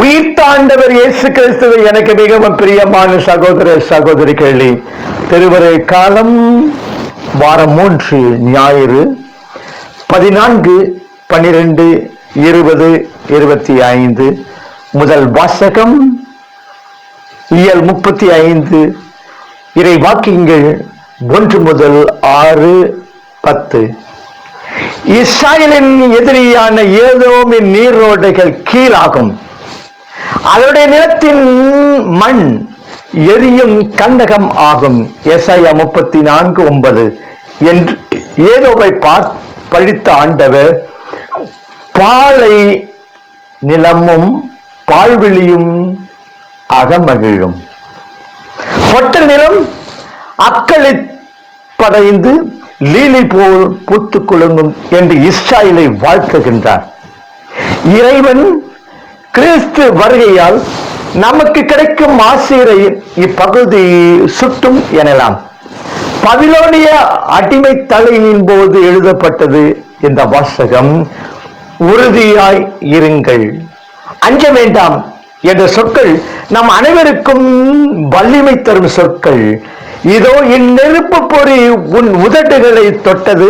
உயிர்த்தாண்டவர் இயேசு கிறிஸ்துவை எனக்கு மிகவும் பிரியமான சகோதர சகோதரிகளே திருவரை காலம் வாரம் மூன்று ஞாயிறு பதினான்கு பனிரெண்டு இருபது இருபத்தி ஐந்து முதல் வாசகம் இயல் முப்பத்தி ஐந்து இறை வாக்கியங்கள் ஒன்று முதல் ஆறு பத்து. இஸ்ராயலின் எதிரியான ஏதோமின் நீரோடைகள் கீழாகும். அதனுடைய நிலத்தின் மண் எரியும் கந்தகம் ஆகும். எஸ்ஐயா முப்பத்தி நான்கு ஒன்பது. என்று ஏதோவை பார் பழித்த ஆண்டவர் பாலை நிலமும் பால்வெளியும் அகமகிழும். ஒட்ட நிலம் அக்களை படைந்து லீலை போல் பூத்து குலுங்கும் என்று இஸ்ராயலை வாழ்த்துகின்றார். இறைவன் கிறிஸ்து வருகையால் நமக்கு கிடைக்கும் ஆசிரை இப்பகுதி சுட்டும் எனலாம். பவிலோனிய அடிமை தலையின் போது எழுதப்பட்டது இந்த வாசகம் உறுதியாய் இருங்கள். அஞ்ச வேண்டாம் என்ற சொற்கள் நம் அனைவருக்கும் வலிமை தரும் சொற்கள். இதோ இந்நெருப்பு பொறி உன் உதடுகளை தொட்டது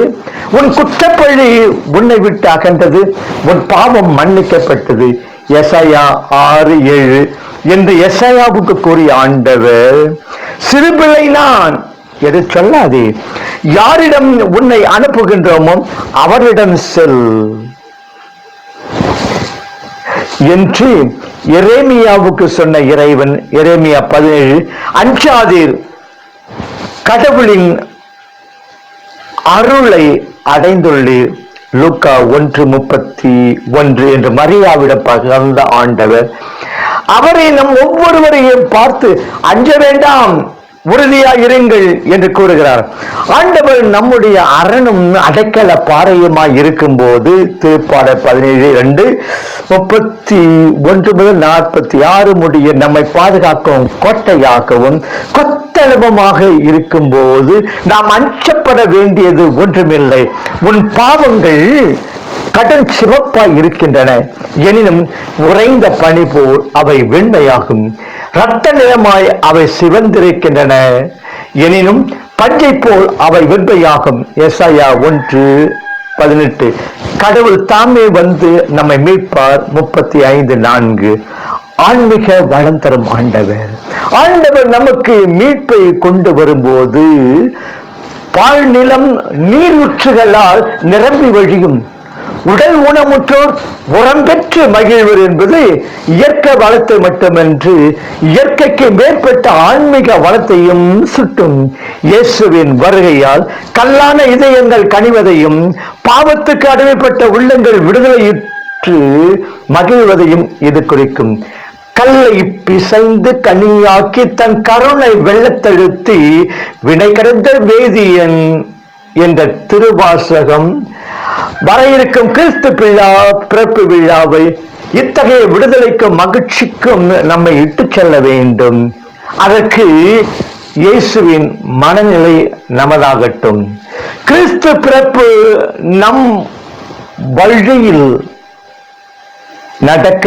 உன் குற்றப்பழி உன்னை விட்டு அகன்றது உன் பாவம் மன்னிக்கப்பட்டது. எசையா ஆறு ஏழு. என்று எசையாவுக்கு கூறிய ஆண்டவர் சிறுபிள்ளை நான் எது சொல்லாதே. யாரிடம் உன்னை அனுப்புகின்றோமோ அவரிடம் செல். என்று எரேமியாவுக்கு சொன்ன இறைவன் எரேமியா பதினேழு அஞ்சாதீர் கடவுளின் அருளை அடைந்துள்ளி லூக்கா ஒன்று முப்பத்தி ஒன்று என்று மரியாவிடம் பகிர்ந்த ஆண்டவர். அவரை நம் ஒவ்வொருவரையும் பார்த்து அஞ்ச வேண்டாம். உறுதியா இருங்கள் என்று கூறுகிறார். ஆண்டவர் நம்முடைய அரணும் அடைக்கல பாறையுமாய் இருக்கும்போது திருப்பாடல் பதினேழு இரண்டு முப்பத்தி ஒன்று முதல் நாற்பத்தி ஆறு முடிய நம்மை பாதுகாக்கவும் கோட்டையாகவும் கொத்தளபமாக இருக்கும்போது நாம் அஞ்சப்பட வேண்டியது ஒன்றுமில்லை. உன் பாவங்கள் கடன் சிவப்பாய் இருக்கின்றன. எனினும் உறைந்த பணி போல் அவை வெண்மையாகும். இரத்த நிறமாய் அவை சிவந்திருக்கின்றன. எனினும் பஞ்சை போல் அவை வெண்மையாகும். எஸ்ஐயா ஒன்று பதினெட்டு. கடவுள் தாமே வந்து நம்மை மீட்பார். முப்பத்தி ஐந்து நான்கு. ஆன்மீக வளம் தரும் ஆண்டவர். ஆண்டவர் நமக்கு மீட்பை கொண்டு வரும்போது பால் நிலம் நீரூற்றுகளால் நிரம்பி வழியும் உடல் ஊனமுற்றோர் உரம் பெற்று மகிழ்வர் என்பது இயற்கை வளத்தை மட்டுமன்று இயற்கைக்கு மேற்பட்ட ஆன்மீக வளத்தையும் சுட்டும். இயேசுவின் வருகையால் கல்லான இதயங்கள் கனிவதையும் பாவத்துக்கு அடிமைப்பட்ட உள்ளங்கள் விடுதலையுற்று மகிழ்வதையும் இது குறிக்கும். கல்லை பிசைந்து கனியாக்கி தன் கருணை வெள்ளத்தழுத்தி வினை கடந்த வேதியன் என்ற திருவாசகம் வர இருக்கும் கிறிஸ்து விழா பிறப்பு விழாவை இத்தகைய விடுதலைக்கும் மகிழ்ச்சிக்கும் நம்மை இட்டு செல்ல வேண்டும். அதற்கு இயேசுவின் மனநிலை நமதாகட்டும். கிறிஸ்து பிறப்பு நம் வழியில் நடக்க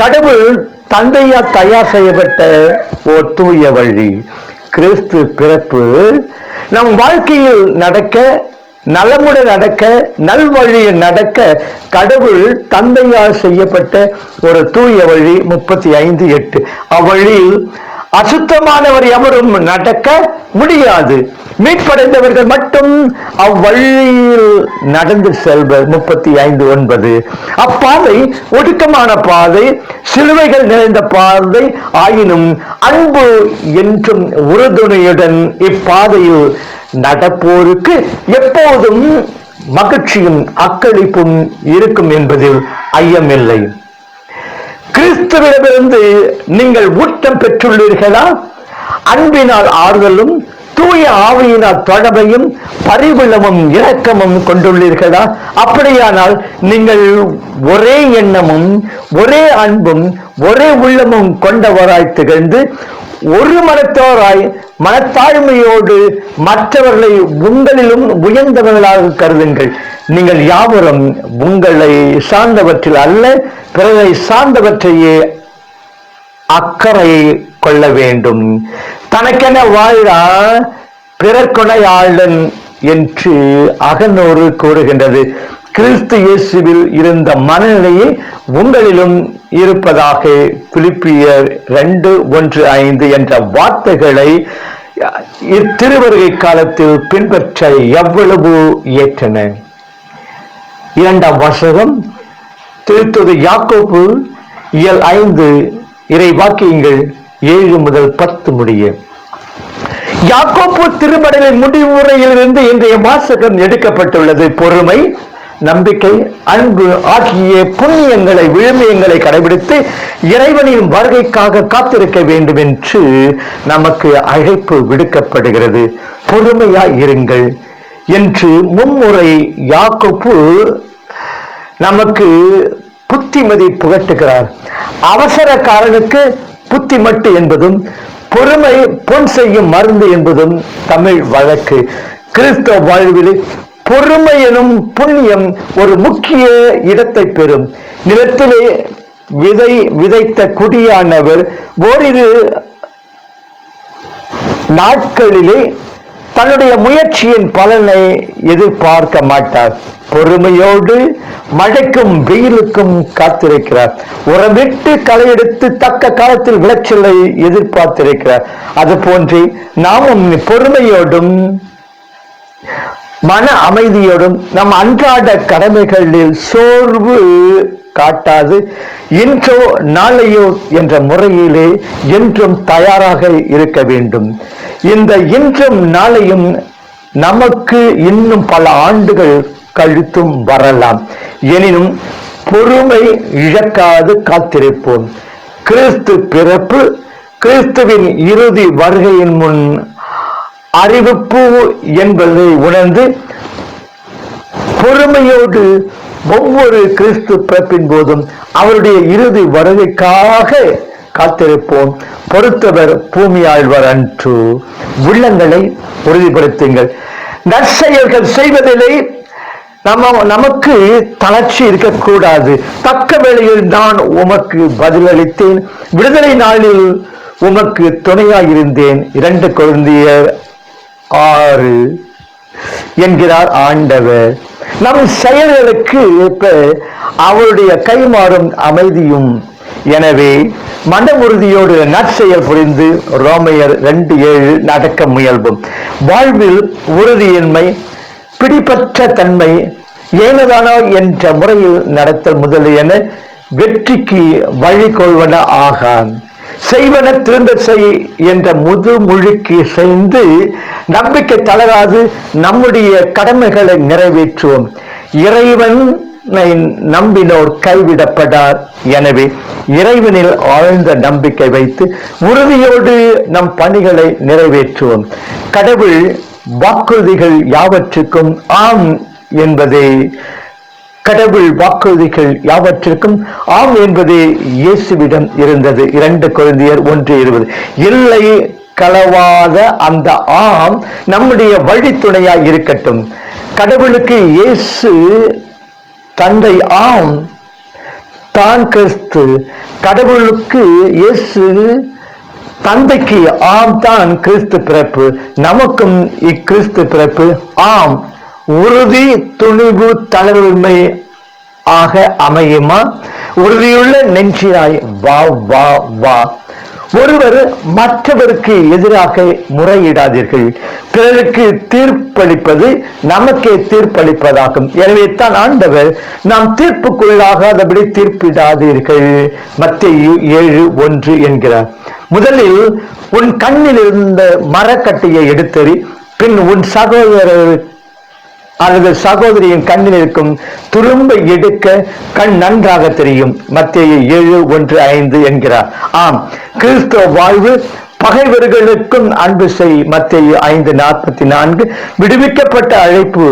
கடவுள் தந்தையா தயார் செய்யப்பட்ட ஓர் தூய வழி. கிறிஸ்து பிறப்பு நம் வாழ்க்கையில் நடக்க நலமுடன் நடக்க நல்வழியில் நடக்க கடவுள் தந்தையால் செய்யப்பட்ட ஒரு தூய வழி முப்பத்தி ஐந்து எட்டு. அவ்வழியில் அசுத்தமானவர் எவரும் நடக்க முடியாது. மீட்படைந்தவர்கள் மட்டும் அவ்வழியில் நடந்து செல்வர். முப்பத்தி ஐந்து ஒன்பது. அப்பாதை ஒடுக்கமான பாதை சிலுவைகள் நிறைந்த பாதை ஆயினும் அன்பு என்றும் உறுதுணையுடன் இப்பாதையில் நடப்போருக்கு எப்போதும் மகிழ்ச்சியும் அக்களிப்பும் இருக்கும் என்பதில் ஐயமில்லை. கிறிஸ்துவிடமிருந்து நீங்கள் ஊட்டம் பெற்றுள்ளீர்களா? அன்பினால் ஆறுதலும் தூய ஆவியினால் தொடர்பையும் பரிவுள்ளமும் இரக்கமும் கொண்டுள்ளீர்களா? அப்படியானால் நீங்கள் ஒரே எண்ணமும் ஒரே அன்பும் ஒரே உள்ளமும் கொண்டவராய் திகழ்ந்து ஒரு மனத்தோராய் மனத்தாழ்மையோடு மற்றவர்களை உங்களிலும் உயர்ந்தவர்களாக கருதுங்கள். நீங்கள் யாவரும் உங்களை சார்ந்தவற்றில் அல்ல பிறரை சார்ந்தவற்றையே அக்கறை கொள்ள வேண்டும். தனக்கென வாழா பிறர்கொனையாளன் என்று அகநூறு கூறுகின்றது. கிறிஸ்து இயேசுவில் இருந்த மனநிலையை உங்களிலும் இருப்பதாக பிலிப்பியர் ரெண்டு ஒன்று ஐந்து என்ற வார்த்தைகளை இத்திருவருகை காலத்தில் பின்பற்ற எவ்வளவு ஏற்றன? இரண்டாம் வாசகம் திருத்தது யாக்கோப்பு இயல் ஐந்து இறை வாக்கியங்கள் ஏழு முதல் பத்து முடியும் யாக்கோப்பு திருமடலின் முடிவுரையிலிருந்து இன்றைய வாசகம் எடுக்கப்பட்டுள்ளது. பொறுமை நம்பிக்கை அன்பு ஆகிய புண்ணியங்களை விழுமியங்களை கடைபிடித்து இறைவனின் வருகைக்காக காத்திருக்க வேண்டும் என்று நமக்கு அழைப்பு விடுக்கப்படுகிறது. பொறுமையா இருங்கள் என்று மும்முறை யாக்கோப்பு நமக்கு புத்திமதி புகட்டுகிறார். அவசரக்காரனுக்கு புத்திமட்டு என்பதும் பொறுமை பொன் செய்யும் மருந்து என்பதும் தமிழ் வழக்கு. கிறிஸ்தவ வாழ்வில் பொறுமை எனும் புண்ணியம் ஒரு முக்கிய இடத்தை பெறும். நிலத்திலே விதை விதைத்த குடியானவர் ஓரிரு நாட்களிலே தன்னுடைய முயற்சியின் பலனை எதிர்பார்க்க மாட்டார். பொறுமையோடு மழைக்கும் வெயிலுக்கும் காத்திருக்கிறார். உரமிட்டு களையெடுத்து தக்க காலத்தில் விளைச்சலை எதிர்பார்த்திருக்கிறார். அது போன்று நாமும் பொறுமையோடும் மன அமைதியோடும் நம் அன்றாட கடமைகளில் சோர்வு காட்டாது. இன்றோ நாளையோ என்ற முறையிலே என்றும் தயாராக இருக்க வேண்டும். இந்த இன்றும் நாளையும் நமக்கு இன்னும் பல ஆண்டுகள் கழித்தும் வரலாம். எனினும் பொறுமை இழக்காது காத்திருப்போம். கிறிஸ்து பிறப்பு கிறிஸ்துவின் இறுதி வருகையின் முன் அறிவிப்பு என்பதை உணர்ந்து பொறுமையோடு ஒவ்வொரு கிறிஸ்து பிறப்பின் போதும் அவருடைய இறுதி வருகைக்காக காத்திருப்போம். பொறுத்தவர் பூமியாழ்வர் அன்று. உள்ளங்களை உறுதிப்படுத்துங்கள். நற்செயல்கள் செய்வதிலே நம்ம நமக்கு தளர்ச்சி இருக்கக்கூடாது. தக்க வேளையில் நான் உமக்கு பதிலளித்தேன். விடுதலை நாளில் உமக்கு துணையாயிருந்தேன். இரண்டு குழந்தையர் ஆறு. என்கிறார் ஆண்டவர். நம் செயல்களுக்கு ஏற்ப அவருடைய கைமாறும் அமைதியும். எனவே மன உறுதியோடு நற்செயல் புரிந்து ரோமையர் ரெண்டு ஏழு நடக்க முயல்வும். வாழ்வில் உறுதியின்மை பிடிப்பற்ற தன்மை ஏனதானோ என்ற முறையில் நடத்தல் முதலியன வெற்றிக்கு வழி கொள்வன ஆகான். செய்வன திரும்ப செய் என்ற முதுமொழிக்கு செய்து நம்பிக்கை தளராது நம்முடைய கடமைகளை நிறைவேற்றுவோம். இறைவனை நம்பினோர் கைவிடப்படார். எனவே இறைவனில் ஆழ்ந்த நம்பிக்கை வைத்து உறுதியோடு நம் பணிகளை நிறைவேற்றுவோம். கடவுள் வாக்குறுதிகள் யாவற்றுக்கும் ஆம் என்பதை கடவுள் வாக்குறுதிகள் யாவற்றிற்கும் ஆம் என்பது இயேசுவிடம் இருந்தது. இரண்டு குழந்தையர் ஒன்று இருபது. இல்லை களவாத அந்த ஆம் நம்முடைய வழித்துணையாய் இருக்கட்டும். கடவுளுக்கு இயேசு தந்தை ஆம். தான் கிறிஸ்து. கடவுளுக்கு இயேசு தந்தைக்கு ஆம் தான் கிறிஸ்து பிறப்பு. நமக்கும் இக்கிறிஸ்து பிறப்பு ஆம். உறுதி துணிவு தளர்வுமை ஆக அமையுமா? உறுதியுள்ள நெஞ்சினாய் வா வா வா. ஒருவர் மற்றவருக்கு எதிராக முறையிடாதீர்கள். பிறருக்கு தீர்ப்பளிப்பது நமக்கே தீர்ப்பளிப்பதாகும். எனவே தான் ஆண்டவர் நாம் தீர்ப்புக்குள்ளாகாதபடி தீர்ப்பிடாதீர்கள். மத்திய ஏழு ஒன்று என்கிறார். முதலில் உன் கண்ணில் இருந்த மரக்கட்டையை எடுத்தறி பின் உன் சகோதரர் அல்லது சகோதரியின் கண்ணில் இருக்கும் துரும்பை எடுக்க கண் நன்றாக தெரியும். மத்திய ஏழு ஒன்று ஐந்து என்கிறார். ஆம் கிறிஸ்தவ வாழ்வு பகைவர்களுக்கும் அன்பு செய். மத்திய ஐந்து நாற்பத்தி நான்கு விடுவிக்கப்பட்ட அழைப்பு.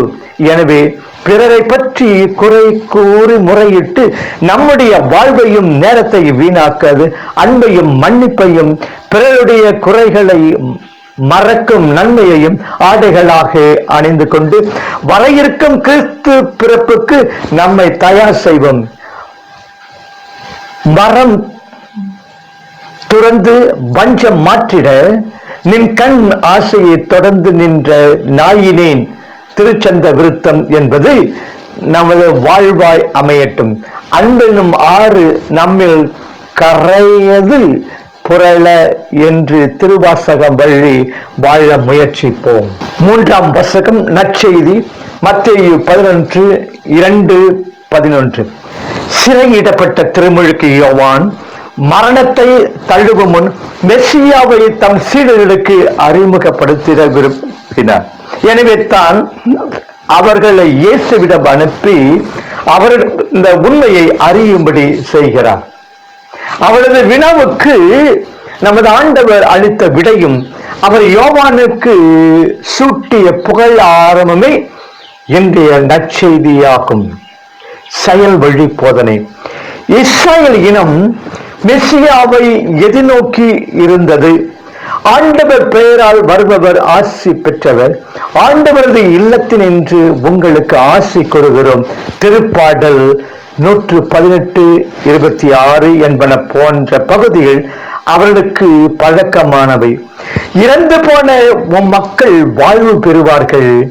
எனவே பிறரை பற்றி குறை கூறி முறையிட்டு நம்முடைய வாழ்வையும் நேரத்தை வீணாக்காது அன்பையும் மன்னிப்பையும் பிறருடைய குறைகளை மறக்கும் நன்மையையும் ஆடைகளாக அணிந்து கொண்டு வர இருக்கும் கிறிஸ்து பிறப்புக்கு நம்மை தயார் செய்வோம். மரம் துறந்து வஞ்சம் மாற்றிட நின் கண் ஆசையை தொடர்ந்து நின்ற நாயினேன் திருச்சந்த விருத்தம் என்பது நமது வாழ்வாய் அமையட்டும். அன்பெனும் ஆறு நம்மில் கரையது புரள என்று திருவாசகம் வழி வாழ முயற்சிப்போம். மூன்றாம் வசகம் நற்செய்தி மத்திய பதினொன்று இரண்டு பதினொன்று. சிறையிடப்பட்ட திருமுழுக்கு யோவான் மரணத்தை தழுவும் முன் மெஸ்ஸியாவை தம் சீடர்களுக்கு அறிமுகப்படுத்த விரும்பினார் எனவே தான் அவர்களை இயேசுவிடம் அனுப்பி அவர் இந்த உண்மையை அறியும்படி செய்கிறார். அவரது வினாவுக்கு நமது ஆண்டவர் அளித்த விடையும் அவர் யோவானுக்கு சூட்டிய புகழ் ஆரம்பமே இன்றைய நற்செய்தியாகும். செயல் வழி போதனை. இஸ்ரேல் இனம் மெஸ்ஸியாவை எதிர்நோக்கி இருந்தது. ஆண்டவர் பெயரால் வருபவர் ஆசி பெற்றவர். ஆண்டவரது இல்லத்தினின்று உங்களுக்கு ஆசி கொடுகிறோம் திருப்பாடல் நூற்று பதினெட்டு இருபத்தி ஆறு என்பன போன்ற பகுதிகள் அவர்களுக்கு பழக்கமானவை. இறந்து போன மக்கள் வாழ்வு பெறுவார்கள்.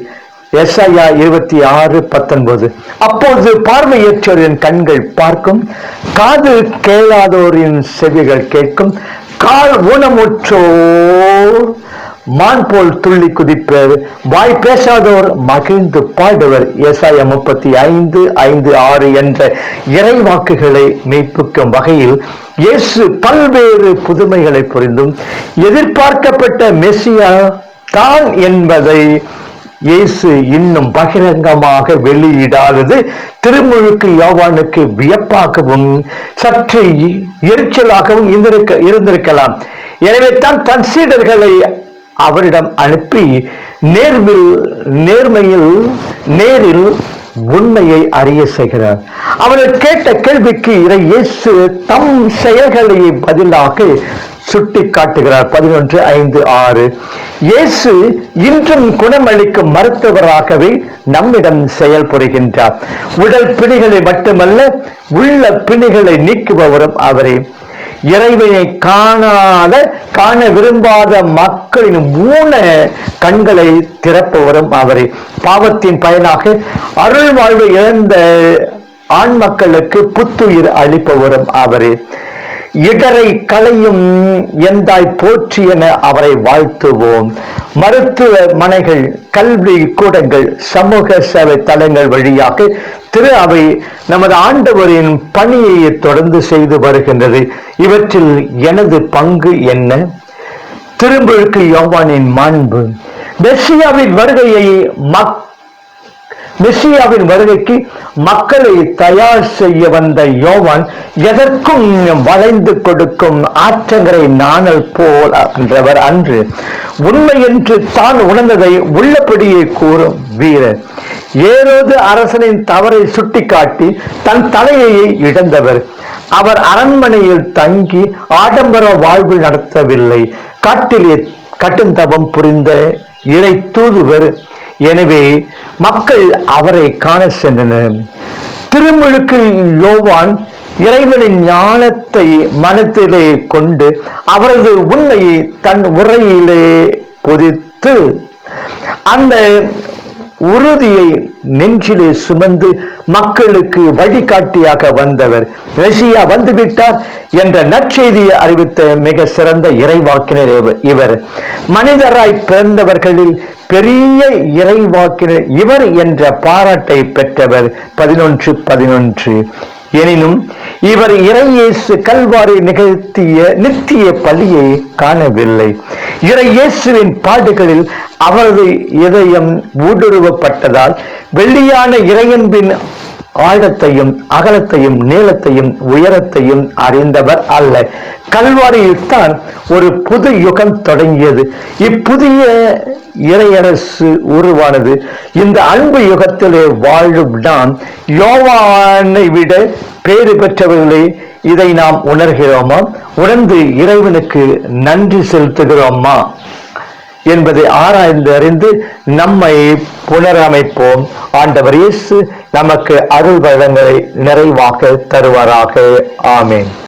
எஸ்ஐயா இருபத்தி ஆறு பத்தொன்பது. அப்போது பார்வையற்றோரின் கண்கள் பார்க்கும். காது கேளாதோரின் செவிகள் கேட்கும். கால் ஊனமுற்றோர் மான் போல் துள்ளி குதிப்பர் வாய் பேசாதோர் மகிழ்ந்து பாடுவர். எஸ்ஐயா முப்பத்தி ஐந்து ஐந்து ஆறு என்ற இறைவாக்குகளை மெய்ப்பிக்கும் வகையில் இயேசு பல்வேறு புதுமைகளை புரிந்தும் எதிர்பார்க்கப்பட்ட மெஸ்ஸியா தான் என்பதை இயேசு இன்னும் பகிரங்கமாக வெளியிடாதது திருமுழுக்கு யோவானுக்கு வியப்பாகவும் சற்று எரிச்சலாகவும் இருந்திருக்க இருந்திருக்கலாம். எனவே தான் தன் சீடர்களை அவரிடம் அனுப்பி நேர்வில் நேர்மையில் நேரில் உண்மையை அறிய செய்கிறார். அவர்கள் கேட்ட கேள்விக்கு இறை இயேசு தம் செயல்களை பதிலாக சுட்டி காட்டுகிறார். பதினொன்று ஐந்து ஆறு. இயேசு இன்றும் குணமளிக்கும் மருத்துவராகவே நம்மிடம் செயல்புரிகின்றார் உடல் பிணிகளை மட்டுமல்ல உள்ள பிணிகளை நீக்குபவரும் அவரே. இறைவனை காணாத காண விரும்பாத மக்களின் மூண கண்களை திறப்பவரும் அவரே. பாவத்தின் பயனாக அருள் வாழ்வு இழந்த ஆண் மக்களுக்கு புத்துயிர் அளிப்பவரும் அவரே. இடரை களையும் எந்தாய் போற்றி என அவரை வாழ்த்துவோம். மருத்துவமனைகள் கல்வி கூடங்கள் சமூக சேவை தளங்கள் வழியாக திரு அவை நமது ஆண்டவரின் பணியை தொடர்ந்து செய்து வருகின்றது. இவற்றில் எனது பங்கு என்ன? திரும்புழுக்கு யோவானின் மாண்பு. மெஸ்ஸியாவின் வருகையை மக் மெஸ்ஸியாவின் வருகைக்கு மக்களை தயார் செய்ய வந்த யோவான் எதற்கும் வளைந்து கொடுக்கும் ஆற்றங்கரை நாணல் போல் என்றவர் அன்று. உண்மை என்று தான் உணர்ந்ததை உள்ளபடியே கூறும் வீரர். ஏரோது அரசனின் தவறை சுட்டிக்காட்டி தன் தலையை இழந்தவர். அவர் அரண்மனையில் தங்கி ஆடம்பர வாழ்வு நடத்தவில்லை. காட்டிலே கட்டுந்தவம் புரிந்த இறை தூதுவர் எனவே மக்கள் அவரை காண சென்றனர். திருமுழுக்கு யோவான் இறைவனின் ஞானத்தை மனத்திலே கொண்டு அவரது உண்மையை தன் உரையிலே பொதித்து அந்த உறுதியை நெஞ்சிலே சுமந்து மக்களுக்கு வழிகாட்டியாக வந்தவர். ரஷ்யா வந்துவிட்டார் என்ற நற்செய்தியை அறிவித்த மிக சிறந்த இறைவாக்கினர் இவர். இவர். மனிதராய் பிறந்தவர்களில் பெரிய இறைவாக்கினர் இவர் என்ற பாராட்டை பெற்றவர். பதினொன்று பதினொன்று. எனினும் இவர் இறையேசு கல்வாரி நிகழ்த்திய நித்திய பள்ளியை காணவில்லை. இறையேசுவின் பாடுகளில் அவரது இதயம் ஊடுருவப்பட்டதால் வெள்ளியான இறையன்பின் ஆழத்தையும் அகலத்தையும் நீளத்தையும் உயரத்தையும் அறிந்தவர் அல்ல. கல்வாரியில் தான் ஒரு புது யுகம் தொடங்கியது. இப்புதிய இறையரசு உருவானது. இந்த அன்பு யுகத்திலே வாழும் நாம் யோவானை விட பேறு பெற்றவர்களே இதை நாம் உணர்கிறோமா? உணர்ந்து இறைவனுக்கு நன்றி செலுத்துகிறோமா? என்பதை ஆராய்ந்து அறிந்து நம்மை புனரமைப்போம். ஆண்டவர் இயேசு நமக்கு அருள் வளங்களை நிறைவாக தருவாராக. ஆமேன்.